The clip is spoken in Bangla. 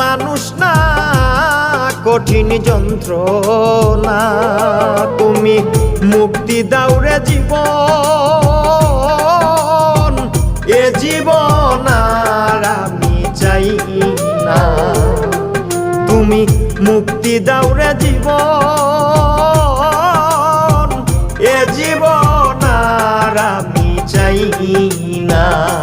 মানুষ না, কঠিন যন্ত্র না তুমি মুক্তি দাউরে জীব এ জীবন আর আমি চাই না। তুমি মুক্তি দাউরে জীব এ জীবন আর আমি